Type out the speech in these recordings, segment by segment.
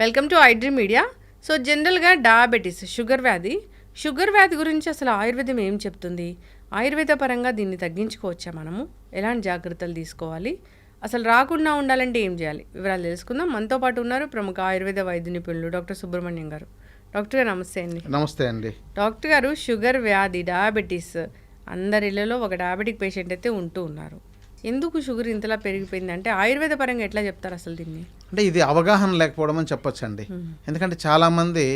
Welcome to iDream media so జనరల్గా diabetes sugar వ్యాధి. Sugar వ్యాధి గురించి అసలు ఆయుర్వేదం ఏం చెప్తుంది? ఆయుర్వేద పరంగా దీన్ని తగ్గించుకోవచ్చా మనము? ఎలాంటి జాగ్రత్తలు తీసుకోవాలి? అసలు రాకుండా ఉండాలంటే ఏం చేయాలి? వివరాలు తెలుసుకుందాం. మనతో పాటు ఉన్నారు ప్రముఖ ఆయుర్వేద వైద్య నిపుణులు డాక్టర్ సుబ్రహ్మణ్యం గారు. డాక్టర్ గారు నమస్తే అండి. నమస్తే అండి. డాక్టర్ గారు షుగర్ వ్యాధి డయాబెటీస్ అందరిలో ఒక డయాబెటిక్ పేషెంట్ అయితే ఉంటూ ఉన్నారు. ఎందుకు షుగర్ ఇంతలా పెరిగిపోయింది? అంటే ఆయుర్వేద పరంగా ఎట్లా చెప్తారు అసలు దీన్ని? అంటే ఇది అవగాహన లేకపోవడం అని చెప్పొచ్చండి. ఎందుకంటే చాలామంది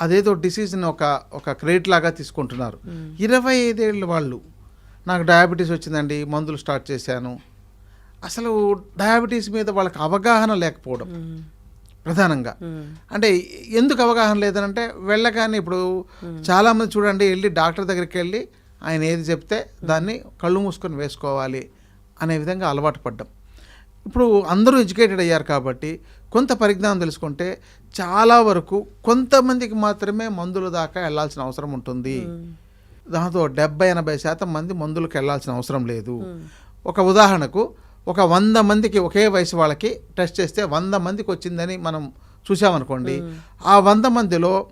అదేదో డిసీజ్ని ఒక ఒక క్రెడిట్ లాగా తీసుకుంటున్నారు. ఇరవై ఐదేళ్ళ వాళ్ళు నాకు డయాబెటీస్ వచ్చిందండి మందులు స్టార్ట్ చేశాను. అసలు డయాబెటీస్ మీద వాళ్ళకి అవగాహన లేకపోవడం ప్రధానంగా. అంటే ఎందుకు అవగాహన లేదనంటే వెళ్ళగానే ఇప్పుడు చాలామంది చూడండి వెళ్ళి డాక్టర్ దగ్గరికి వెళ్ళి ఆయన ఏది చెప్తే దాన్ని కళ్ళు మూసుకొని వేసుకోవాలి. అనే విధంగా అలవాటు పడ్డం. ఇప్పుడు అందరూ ఎడ్యుకేటెడ్ అయ్యారు కాబట్టి కొంత పరిజ్ఞానం తెలుసుకుంటే చాలా వరకు కొంతమందికి మాత్రమే మందుల దాకా వెళ్ళాల్సిన అవసరం ఉంటుంది. దాంతో డెబ్బై ఎనభై శాతం మంది మందులకు వెళ్ళాల్సిన అవసరం లేదు. ఒక ఉదాహరణకు ఒక వంద మందికి ఒకే వయసు వాళ్ళకి టెస్ట్ చేస్తే వంద మందికి వచ్చిందని మనం చూసామనుకోండి ఆ వంద మందిలో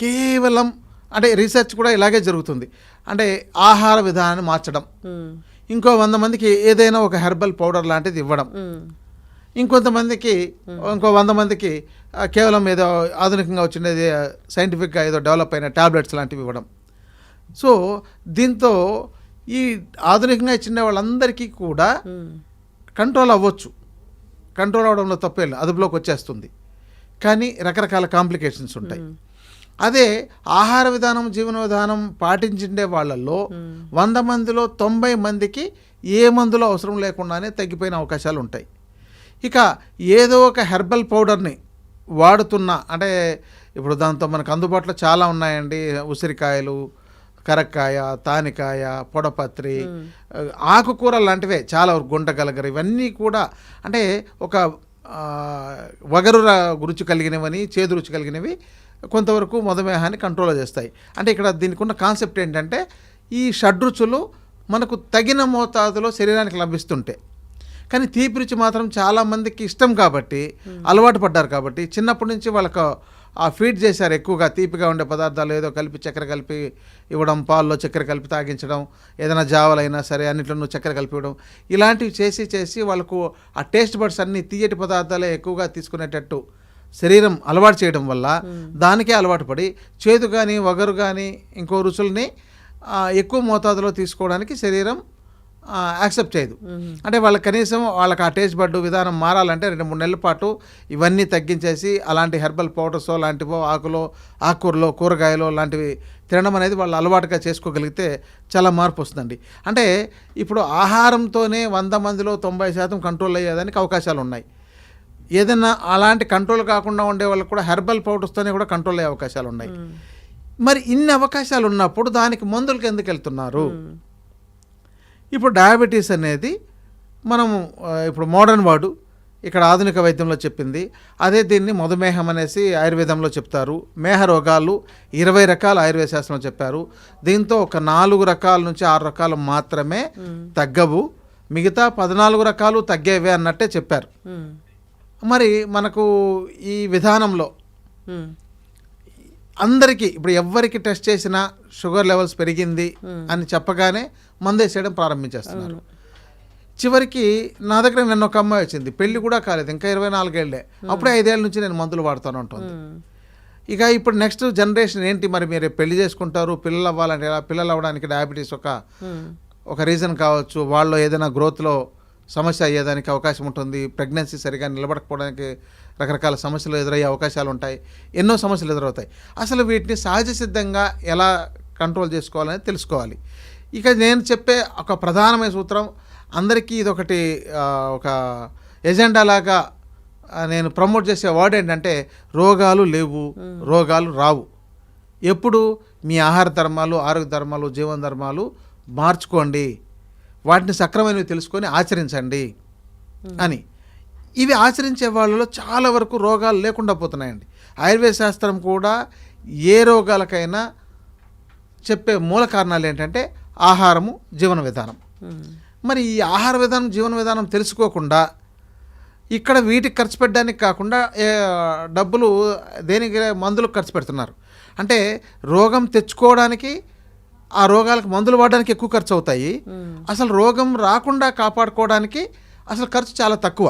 కేవలం అంటే రీసెర్చ్ కూడా ఇలాగే జరుగుతుంది. అంటే ఆహార విధానాన్ని మార్చడం. ఇంకో వంద మందికి ఏదైనా ఒక హెర్బల్ పౌడర్ లాంటిది ఇవ్వడం. ఇంకొంతమందికి ఇంకో వంద మందికి కేవలం ఏదో ఆధునికంగా వచ్చినది సైంటిఫిక్గా ఏదో డెవలప్ అయిన టాబ్లెట్స్ లాంటివి ఇవ్వడం. సో దీంతో ఈ ఆధునికంగా ఇచ్చిన వాళ్ళందరికీ కూడా. కంట్రోల్ అవ్వచ్చు. కంట్రోల్ అవడంలో తప్పేం అదుపులోకి వచ్చేస్తుంది. కానీ రకరకాల కాంప్లికేషన్స్ ఉంటాయి. అదే ఆహార విధానం జీవన విధానం పాటించిండే వాళ్ళల్లో వంద మందిలో తొంభై మందికి ఏ మందులో అవసరం లేకుండానే తగ్గిపోయిన అవకాశాలు ఉంటాయి. ఇక ఏదో ఒక హెర్బల్ పౌడర్ని వాడుతున్న అంటే ఇప్పుడు దాంతో మనకు అందుబాటులో చాలా ఉన్నాయండి. ఉసిరికాయలు కరక్కాయ తానికాయ పొడపత్రి ఆకుకూర లాంటివే చాలా గుంటగలగరు ఇవన్నీ కూడా అంటే ఒక వగరు రుచి కలిగినవని చేదు రుచి కలిగినవి కొంతవరకు మధుమేహాన్ని కంట్రోల్ చేస్తాయి. అంటే ఇక్కడ దీనికి ఉన్న కాన్సెప్ట్ ఏంటంటే ఈ షడ్రుచులు మనకు తగిన మోతాదులో శరీరానికి లభిస్తుంటే. కానీ తీపి రుచి మాత్రం చాలా మందికి ఇష్టం కాబట్టి అలవాటు పడ్డారు కాబట్టి చిన్నప్పటి నుంచి వాళ్ళకు ఆ ఫీడ్ చేశారు ఎక్కువగా. తీపిగా ఉండే పదార్థాలు ఏదో కలిపి చక్కెర కలిపి ఇవ్వడం పాల్లో చక్కెర కలిపి తాగించడం ఏదైనా జావలైనా సరే అన్నిట్లోనూ చక్కెర కలిపి ఇవ్వడం. ఇలాంటివి చేసి చేసి వాళ్ళకు ఆ టేస్ట్ బడ్స్ అన్ని తీయటి పదార్థాలే ఎక్కువగా తీసుకునేటట్టు శరీరం అలవాటు చేయడం వల్ల దానికే అలవాటు పడి చేదు కానీ వగరు కానీ ఇంకో రుచుల్ని ఎక్కువ మోతాదులో తీసుకోవడానికి శరీరం యాక్సెప్ట్ చేయదు. అంటే వాళ్ళకి కనీసం వాళ్ళకి ఆ టేస్ట్ బడ్డు విధానం మారాలంటే రెండు మూడు నెలల పాటు ఇవన్నీ తగ్గించేసి అలాంటి హెర్బల్ పౌడర్సో లాంటివో ఆకులో ఆకుకూరలో కూరగాయలో లాంటివి తినడం అనేది వాళ్ళు అలవాటుగా చేసుకోగలిగితే చాలా మార్పు వస్తుందండి. అంటే ఇప్పుడు ఆహారంతోనే వంద మందిలో తొంభై శాతం కంట్రోల్ అయ్యేదానికి అవకాశాలు ఉన్నాయి ఏదైనా అలాంటి కంట్రోల్ కాకుండా ఉండే వాళ్ళకి కూడా హెర్బల్ పౌడర్స్తోనే కూడా కంట్రోల్ అయ్యే అవకాశాలు ఉన్నాయి. మరి ఇన్ని అవకాశాలు ఉన్నప్పుడు దానికి మందులకు ఎందుకు వెళ్తున్నారు? ఇప్పుడు డయాబెటీస్ అనేది మనము ఇప్పుడు మోడర్న్ వాడు ఇక్కడ ఆధునిక వైద్యంలో చెప్పింది. అదే దీన్ని మధుమేహం అనేసి ఆయుర్వేదంలో చెప్తారు. మేహ రోగాలు ఇరవై రకాల ఆయుర్వేద శాస్త్రంలో చెప్పారు. దీంతో ఒక నాలుగు రకాల నుంచి ఆరు రకాలు మాత్రమే తగ్గవు. మిగతా పద్నాలుగు రకాలు తగ్గేవే అన్నట్టే చెప్పారు. మరి మనకు ఈ విధానంలో. అందరికీ ఇప్పుడు ఎవ్వరికి టెస్ట్ చేసినా షుగర్ లెవెల్స్ పెరిగింది అని చెప్పగానే మందేసేయడం ప్రారంభించేస్తున్నారు. చివరికి నా దగ్గర నిన్న ఒక అమ్మాయి వచ్చింది పెళ్ళి కూడా కాలేదు ఇంకా ఇరవై నాలుగేళ్ళే. అప్పుడే ఐదేళ్ళ నుంచి నేను మందులు వాడుతాను ఉంటుంది. ఇక ఇప్పుడు నెక్స్ట్ జనరేషన్ ఏంటి మరి మీరు పెళ్ళి చేసుకుంటారు పిల్లలు అవ్వాలంటే పిల్లలు అవ్వడానికి డయాబెటీస్ ఒక. ఒక రీజన్ కావచ్చు వాళ్ళు ఏదైనా గ్రోత్లో సమస్య అయ్యేదానికి అవకాశం ఉంటుంది. ప్రెగ్నెన్సీ సరిగా నిలబడకపోవడానికి రకరకాల సమస్యలు ఎదురయ్యే అవకాశాలు ఉంటాయి. ఎన్నో సమస్యలు ఎదురవుతాయి. అసలు వీటిని సహజ సిద్ధంగా ఎలా కంట్రోల్ చేసుకోవాలని తెలుసుకోవాలి. ఇక నేను చెప్పే ఒక ప్రధానమైన సూత్రం అందరికీ ఇదొకటి ఒక ఎజెండా లాగా నేను ప్రమోట్ చేసే వర్డ్ ఏంటంటే రోగాలు లేవు రోగాలు రావు. ఎప్పుడు మీ ఆహార ధర్మాలు ఆరోగ్య ధర్మాలు జీవన ధర్మాలు మార్చుకోండి. వాటిని సక్రమైనవి తెలుసుకొని ఆచరించండి అని. ఇవి ఆచరించే వాళ్ళలో చాలా వరకు రోగాలు లేకుండా పోతున్నాయండి. ఆయుర్వేద శాస్త్రం కూడా ఏ రోగాలకైనా చెప్పే మూల కారణాలు ఏంటంటే ఆహారము జీవన విధానం. మ్మ్. మరి ఈ ఆహార విధానం జీవన విధానం తెలుసుకోకుండా ఇక్కడ వీటికి ఖర్చు పెట్టడానికి కాకుండా డబ్బులు దేనికి మందులకు ఖర్చు పెడుతున్నారు. అంటే రోగం తెచ్చుకోవడానికి ఆ రోగాలకు మందులు వాడడానికి ఎక్కువ ఖర్చు అవుతాయి అసలు రోగం రాకుండా కాపాడుకోవడానికి అసలు ఖర్చు చాలా తక్కువ.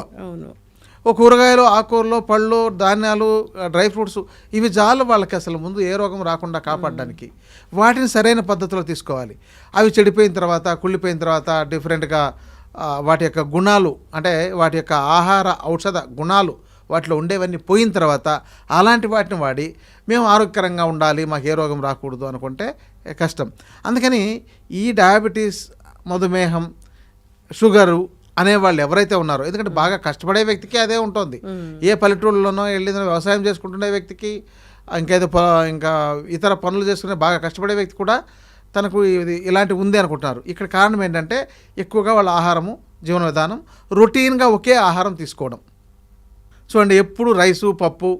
ఓ కూరగాయలు ఆకుకూరలు పళ్ళు ధాన్యాలు డ్రై ఫ్రూట్స్ ఇవి చాలు వాళ్ళకి అసలు ముందు ఏ రోగం రాకుండా కాపాడడానికి. వాటిని సరైన పద్ధతిలో తీసుకోవాలి. అవి చెడిపోయిన తర్వాత కుళ్ళిపోయిన తర్వాత డిఫరెంట్గా వాటి యొక్క గుణాలు అంటే వాటి యొక్క ఆహార ఔషధ గుణాలు వాటిలో ఉండేవన్నీ పోయిన తర్వాత అలాంటి వాటిని వాడి మేము ఆరోగ్యకరంగా ఉండాలి మాకు ఏ రోగం రాకూడదు అనుకుంటే కష్టం. అందుకని ఈ డయాబెటీస్ మధుమేహం షుగరు అనేవాళ్ళు ఎవరైతే ఉన్నారో ఎందుకంటే బాగా కష్టపడే వ్యక్తికి అదే ఉంటుంది. ఏ పల్లెటూళ్ళలోనో వెళ్ళిన వ్యవసాయం చేసుకుంటునే వ్యక్తికి ఇంకేదో ఇంకా ఇతర పనులు చేసుకునే బాగా కష్టపడే వ్యక్తి కూడా తనకు ఇది ఇలాంటి ఉంది అనుకుంటున్నారు. ఇక్కడ కారణం ఏంటంటే ఎక్కువగా వాళ్ళ ఆహారము జీవన విధానం రొటీన్గా ఒకే ఆహారం తీసుకోవడం. చూడండి ఎప్పుడు రైసు పప్పు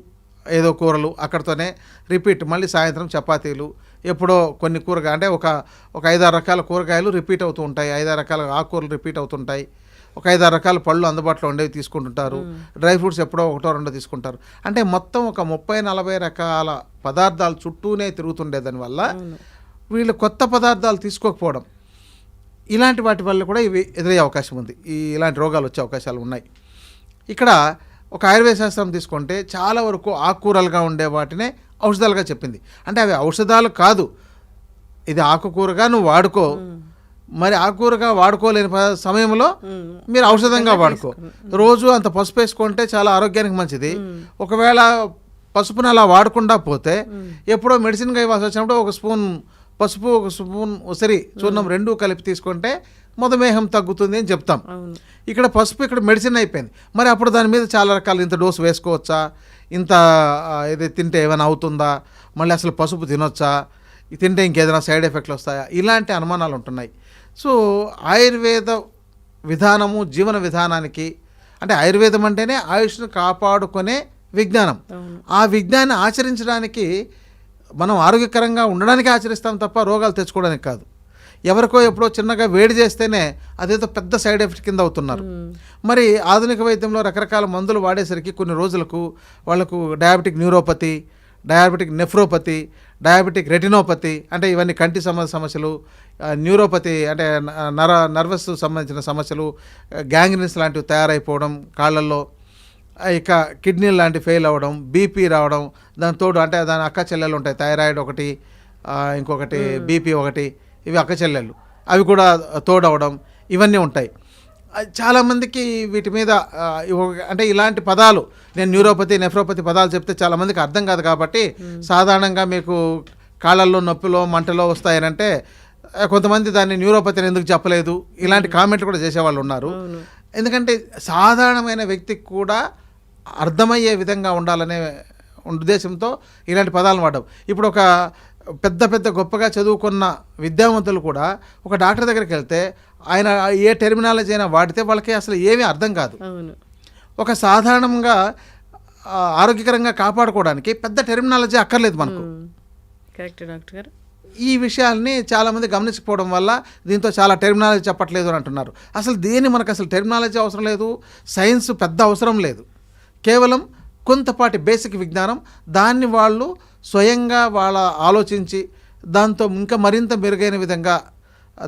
ఏదో కూరలు అక్కడితోనే రిపీట్ మళ్ళీ సాయంత్రం చపాతీలు ఎప్పుడో కొన్ని కూరగాయ అంటే ఒక ఒక ఐదారు రకాల కూరగాయలు రిపీట్ అవుతూ ఉంటాయి. ఐదారు రకాల ఆకుకూరలు రిపీట్ అవుతుంటాయి. ఒక ఐదారు రకాల పళ్ళు అందుబాటులో ఉండేవి తీసుకుంటుంటారు. డ్రై ఫ్రూట్స్ ఎప్పుడో ఒకటో రెండో తీసుకుంటారు. అంటే మొత్తం ఒక ముప్పై నలభై రకాల పదార్థాలు చుట్టూనే తిరుగుతుండే దానివల్ల వీళ్ళు కొత్త పదార్థాలు తీసుకోకపోవడం. ఇలాంటి వాటి వల్ల కూడా ఇవి ఎదురయ్యే అవకాశం ఉంది. ఈ ఇలాంటి రోగాలు వచ్చే అవకాశాలు ఉన్నాయి. ఇక్కడ ఒక ఆయుర్వేద శాస్త్రం తీసుకుంటే చాలా వరకు ఆకుకూరలుగా ఉండే వాటినే ఔషధాలుగా చెప్పింది. అంటే అవి ఔషధాలు కాదు. ఇది ఆకుకూరగా నువ్వు వాడుకో. మరి ఆకుకూరగా వాడుకోలేని సమయంలో మీరు ఔషధంగా వాడుకో. రోజు అంత పసుపు వేసుకుంటే చాలా ఆరోగ్యానికి మంచిది. ఒకవేళ పసుపుని అలా వాడకుండా పోతే ఎప్పుడో మెడిసిన్గా ఇవ్వాల్సి వచ్చినప్పుడు ఒక స్పూన్ పసుపు ఒక స్పూన్ ఉసిరి చూర్ణం రెండు కలిపి తీసుకుంటే మధుమేహం తగ్గుతుంది అని చెప్తాం. ఇక్కడ పసుపు ఇక్కడ మెడిసిన్ అయిపోయింది. మరి అప్పుడు దాని మీద చాలా రకాలు ఇంత డోసు వేసుకోవచ్చా? ఇంత ఇది తింటే ఏమైనా అవుతుందా? మళ్ళీ అసలు పసుపు తినొచ్చా? తింటే ఇంకేదైనా సైడ్ ఎఫెక్ట్లు వస్తాయా? ఇలాంటి అనుమానాలు ఉంటున్నాయి. సో ఆయుర్వేద విధానము జీవన విధానానికి అంటే ఆయుర్వేదం అంటేనే ఆయుష్ను కాపాడుకునే విజ్ఞానం. ఆ విజ్ఞాన్ని ఆచరించడానికి మనం ఆరోగ్యకరంగా ఉండడానికి ఆచరిస్తాం తప్ప రోగాలు తెచ్చుకోవడానికి కాదు. ఎవరికో ఎప్పుడో చిన్నగా వేడి చేస్తేనే అదేదో పెద్ద సైడ్ ఎఫెక్ట్ కింద అవుతున్నారు. మరి ఆధునిక వైద్యంలో రకరకాల మందులు వాడేసరికి కొన్ని రోజులకు వాళ్ళకు diabetic neuropathy diabetic nephropathy diabetic retinopathy అంటే ఇవన్నీ కంటి సంబంధ సమస్యలు న్యూరోపతి అంటే నర నర్వస్ సంబంధించిన సమస్యలు గ్యాంగ్రిన్స్ లాంటివి తయారైపోవడం కాళ్ళల్లో ఇక కిడ్నీ లాంటి ఫెయిల్ అవ్వడం బీపీ రావడం దాని తోడు అంటే దాని అక్క చెల్లెలు ఉంటాయి థైరాయిడ్ ఒకటి ఇంకొకటి బీపీ ఒకటి ఇవి అక్క చెల్లెళ్ళు. అవి కూడా తోడవడం ఇవన్నీ ఉంటాయి. చాలామందికి వీటి మీద అంటే ఇలాంటి పదాలు నేను న్యూరోపతి నెఫ్రోపతి పదాలు చెప్తే చాలామందికి అర్థం కాదు కాబట్టి సాధారణంగా మీకు కాళ్ళల్లో నొప్పిలో మంటలో వస్తాయనంటే కొంతమంది దాన్ని న్యూరోపతిని ఎందుకు చెప్పలేదు? ఇలాంటి కామెంట్లు కూడా చేసేవాళ్ళు ఉన్నారు. ఎందుకంటే సాధారణమైన వ్యక్తికి కూడా అర్థమయ్యే విధంగా ఉండాలనే ఉద్దేశంతో ఇలాంటి పదాలను వాడడం. ఇప్పుడు ఒక పెద్ద పెద్ద గొప్పగా చదువుకున్న విద్యావంతులు కూడా ఒక డాక్టర్ దగ్గరికి వెళ్తే ఆయన ఏ టెర్మినాలజీ అయినా వాడితే వాళ్ళకి అసలు ఏమీ అర్థం కాదు. ఒక సాధారణంగా ఆరోగ్యకరంగా కాపాడుకోవడానికి పెద్ద టెర్మినాలజీ అక్కర్లేదు మనకు. కరెక్ట్ డాక్టర్ గారు. ఈ విషయాల్ని చాలామంది గమనించకపోవడం వల్ల దీంతో చాలా టెర్మినాలజీ చెప్పట్లేదు అని అంటున్నారు. అసలు దేని మనకు అసలు టెర్మినాలజీ అవసరం లేదు? సైన్స్ పెద్ద అవసరం లేదు. కేవలం కొంతపాటి బేసిక్ విజ్ఞానం దాన్ని వాళ్ళు స్వయంగా వాళ్ళ ఆలోచించి దాంతో ఇంకా మరింత మెరుగైన విధంగా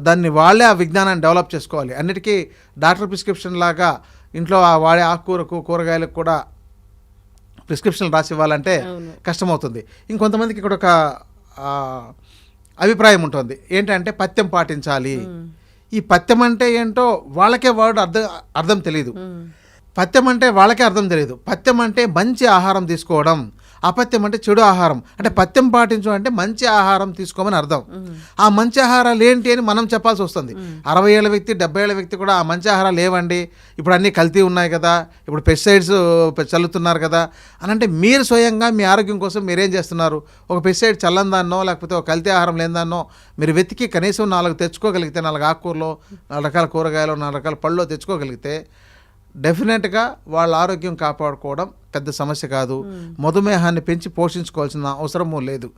దాన్ని వాళ్ళే ఆ విజ్ఞానాన్ని డెవలప్ చేసుకోవాలి. అన్నిటికీ డాక్టర్ ప్రిస్క్రిప్షన్ లాగా ఇంట్లో ఆ వాడే ఆకుకూరకు కూరగాయలకు కూడా ప్రిస్క్రిప్షన్ రాసి ఇవ్వాలంటే. కష్టమవుతుంది. ఇంకొంతమందికి ఇక్కడ ఒక అభిప్రాయం ఉంటుంది. ఏంటంటే పథ్యం పాటించాలి. ఈ పథ్యం అంటే ఏంటో వాళ్ళకే వర్డ్ అర్థం అర్థం తెలియదు పథ్యం అంటే వాళ్ళకే అర్థం తెలియదు పథ్యం అంటే మంచి ఆహారం తీసుకోవడం. అపథ్యం అంటే చెడు ఆహారం. అంటే పథ్యం పాటించు అంటే మంచి ఆహారం తీసుకోమని అర్థం. ఆ మంచి ఆహారాలు ఏంటి అని మనం చెప్పాల్సి వస్తుంది. అరవై ఏళ్ళ వ్యక్తి డెబ్బై ఏళ్ళ వ్యక్తి కూడా ఆ మంచి ఆహారాలు లేవండి. ఇప్పుడు అన్నీ కల్తీ ఉన్నాయి కదా. ఇప్పుడు పెస్టిసైడ్స్ చల్లుతున్నారు కదా. అని అంటే మీరు స్వయంగా మీ ఆరోగ్యం కోసం మీరేం చేస్తున్నారు? ఒక పెస్టిసైడ్ చల్లందాన్నో లేకపోతే ఒక కల్తీ ఆహారం లేనిదాన్నో మీరు వెతికి కనీసం నాలుగు తెచ్చుకోగలిగితే నాలుగు ఆకుకూరలో నాలుగు రకాల కూరగాయలు నాలుగు రకాల పళ్ళు తెచ్చుకోగలిగితే డెఫినెట్గా వాళ్ళ ఆరోగ్యం కాపాడుకోవడం పెద్ద సమస్య కాదు. మధుమేహాన్ని పెంచి పోషించుకోవాల్సిన అవసరము లేదు.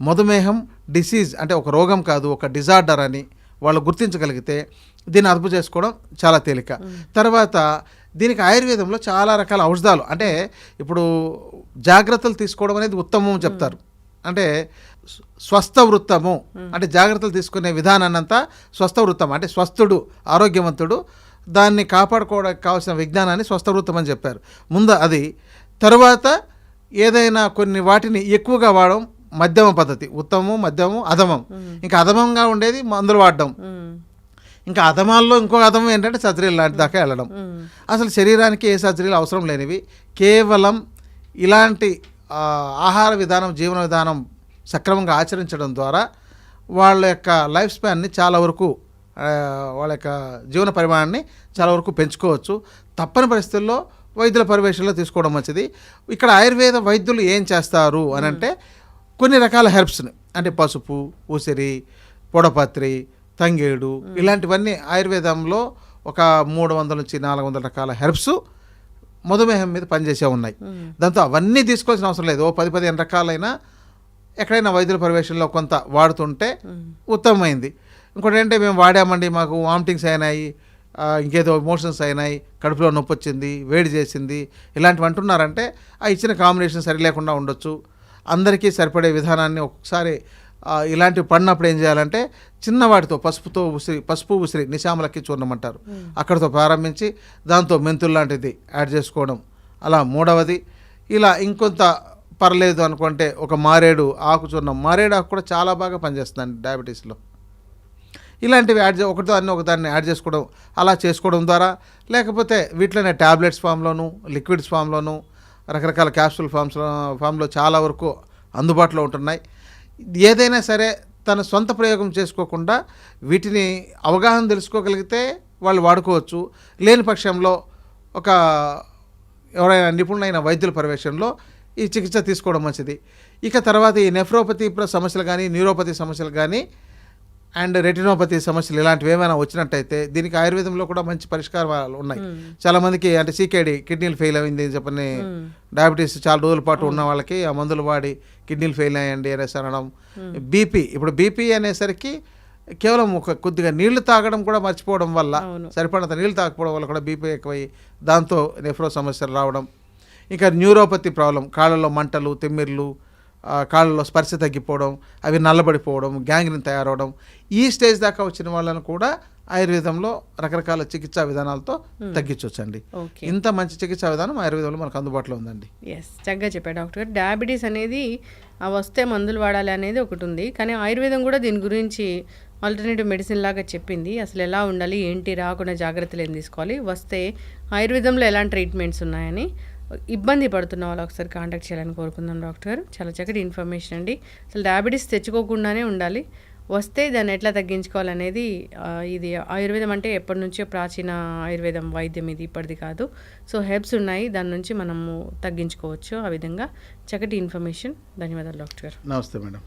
మధుమేహం డిసీజ్ అంటే ఒక రోగం కాదు ఒక డిజార్డర్ అని వాళ్ళు గుర్తించగలిగితే దీన్ని అదుపు చేసుకోవడం చాలా తేలిక. తర్వాత దీనికి ఆయుర్వేదంలో చాలా రకాల ఔషధాలు అంటే ఇప్పుడు జాగ్రత్తలు తీసుకోవడం అనేది ఉత్తమం చెప్తారు. అంటే స్వ- స్వస్థ వృత్తము అంటే జాగ్రత్తలు తీసుకునే విధానాన్ని అంతా స్వస్థ వృత్తం అంటే స్వస్థుడు ఆరోగ్యవంతుడు దాన్ని కాపాడుకోవడానికి కావాల్సిన విజ్ఞానాన్ని స్వస్థ వృత్తం అని చెప్పారు. ముందు అది తరువాత ఏదైనా కొన్ని వాటిని ఎక్కువగా వాడడం మధ్యమ పద్ధతి. ఉత్తమము మధ్యమం అధమం. ఇంకా అధమంగా ఉండేది మందులు వాడడం. ఇంకా అధమాల్లో ఇంకో అధమం ఏంటంటే సర్జరీలు లాంటి దాకా వెళ్ళడం. అసలు శరీరానికి ఏ సర్జరీలు అవసరం లేనివి. కేవలం ఇలాంటి ఆహార విధానం జీవన విధానం సక్రమంగా ఆచరించడం ద్వారా వాళ్ళ యొక్క లైఫ్ స్పాన్ని చాలా వరకు వాళ్ళ యొక్క జీవన పరిమాణాన్ని చాలా వరకు పెంచుకోవచ్చు. తప్పని పరిస్థితుల్లో వైద్యుల పర్యవేక్షణలో తీసుకోవడం మంచిది. ఇక్కడ ఆయుర్వేద వైద్యులు ఏం చేస్తారు అని అంటే కొన్ని రకాల హెర్బ్స్ని అంటే పసుపు ఉసిరి పొడపత్రి తంగేడు ఇలాంటివన్నీ ఆయుర్వేదంలో ఒక మూడు వందల నుంచి నాలుగు వందల రకాల హెర్బ్స్ మధుమేహం మీద పనిచేసే ఉన్నాయి. దాంతో అవన్నీ తీసుకోవాల్సిన అవసరం లేదు. ఓ పది పదిహేను రకాలైన ఎక్కడైనా వైద్యుల పర్యవేక్షణలో కొంత వాడుతుంటే మ్మ్. ఉత్తమమైంది. ఇంకోటి ఏంటంటే మేము వాడామండి మాకు వామిటింగ్స్ అయినాయి ఇంకేదో ఎమోషన్స్ అయినాయి కడుపులో నొప్పి వచ్చింది వేడి చేసింది ఇలాంటివి అంటున్నారంటే ఆ ఇచ్చిన కాంబినేషన్ సరి లేకుండా ఉండొచ్చు. అందరికీ సరిపడే విధానాన్ని ఒక్కొక్కసారి ఆ, ఇలాంటివి పడినప్పుడు ఏం చేయాలంటే చిన్నవాటితో పసుపుతో ఉసిరి పసుపు ఉసిరి నిశాములకి చూడమంటారు. అక్కడితో ప్రారంభించి దాంతో మెంతులు లాంటిది యాడ్ చేసుకోవడం. అలా మూడవది ఇలా ఇంకొంత పర్లేదు అనుకుంటే ఒక మారేడు ఆకు చూర్ణం మారేడు ఆకు కూడా చాలా బాగా పనిచేస్తుందండి డయాబెటీస్లో ఇలాంటివి యాడ్ ఒకటి దాన్ని ఒక దాన్ని యాడ్ చేసుకోవడం అలా చేసుకోవడం ద్వారా లేకపోతే వీటిలోనే ట్యాబ్లెట్స్ ఫామ్లోను లిక్విడ్స్ ఫామ్లోను రకరకాల క్యాప్సూల్ ఫామ్స్లో ఫామ్లో చాలా వరకు అందుబాటులో ఉంటున్నాయి. ఏదైనా సరే తన సొంత ప్రయోగం చేసుకోకుండా వీటిని అవగాహన తెలుసుకోగలిగితే వాళ్ళు వాడుకోవచ్చు. లేని పక్షంలో ఒక ఎవరైనా నిపుణులైన వైద్యుల పర్యవేక్షణలో ఈ చికిత్స తీసుకోవడం మంచిది. ఇక తర్వాత ఈ నెఫ్రోపతి ప్ర- సమస్యలు కానీ న్యూరోపతి సమస్యలు కానీ అండ్ రెటినోపతి సమస్యలు ఇలాంటివి ఏమైనా వచ్చినట్టయితే దీనికి ఆయుర్వేదంలో కూడా మంచి పరిష్కారాలు ఉన్నాయి. చాలా మందికి అంటే సీకేడి కిడ్నీలు ఫెయిల్ అయింది అని చెప్పని డయాబెటీస్ చాలా రోజుల పాటు ఉన్న వాళ్ళకి ఆ మందులు వాడి కిడ్నీలు ఫెయిల్ అయ్యండి అనేసి అనడం. బీపీ ఇప్పుడు బీపీ అనేసరికి కేవలం ఒక కొద్దిగా నీళ్ళు తాగడం కూడా మర్చిపోవడం వల్ల. సరిపడంత నీళ్ళు తాగకపోవడం వల్ల కూడా బీపీ ఎక్కువై దాంతో నెఫ్రో సమస్యలు రావడం. ఇంకా న్యూరోపతి ప్రాబ్లం కాళ్ళలో మంటలు తిమ్మిర్లు కాళ్ళలో స్పర్శ తగ్గిపోవడం అవి నల్లబడిపోవడం గ్యాంగ్రీన్ తయారవడం ఈ స్టేజ్ దాకా వచ్చిన వాళ్ళను కూడా ఆయుర్వేదంలో రకరకాల చికిత్సా విధానాలతో తగ్గించవచ్చండి. ఓకే. ఇంత మంచి చికిత్సా విధానం ఆయుర్వేదంలో మనకు అందుబాటులో ఉందండి. ఎస్ చక్కగా చెప్పారు డాక్టర్ డయాబెటీస్ అనేది వస్తే మందులు వాడాలి అనేది ఒకటి ఉంది. కానీ ఆయుర్వేదం కూడా దీని గురించి ఆల్టర్నేటివ్ మెడిసిన్ లాగా చెప్పింది. అసలు ఎలా ఉండాలి ఏంటి రాకుండా జాగ్రత్తలు ఏం తీసుకోవాలి వస్తే ఆయుర్వేదంలో ఎలాంటి ట్రీట్మెంట్స్ ఉన్నాయని ఇబ్బంది పడుతున్న వాళ్ళు ఒకసారి కాంటాక్ట్ చేయాలని కోరుకుందాం డాక్టర్ చాలా చక్కటి ఇన్ఫర్మేషన్ అండి. అసలు డయాబెటీస్ తెచ్చుకోకుండానే ఉండాలి. వస్తే దాన్ని ఎట్లా తగ్గించుకోవాలనేది ఇది ఆయుర్వేదం అంటే ఎప్పటి నుంచో ప్రాచీన ఆయుర్వేదం వైద్యం ఇది ఇప్పటిది కాదు. సో హెల్ప్స్ ఉన్నాయి. దాని నుంచి మనము తగ్గించుకోవచ్చు ఆ విధంగా. చక్కటి ఇన్ఫర్మేషన్ ధన్యవాదాలు డాక్టర్ గారు. నమస్తే మేడం.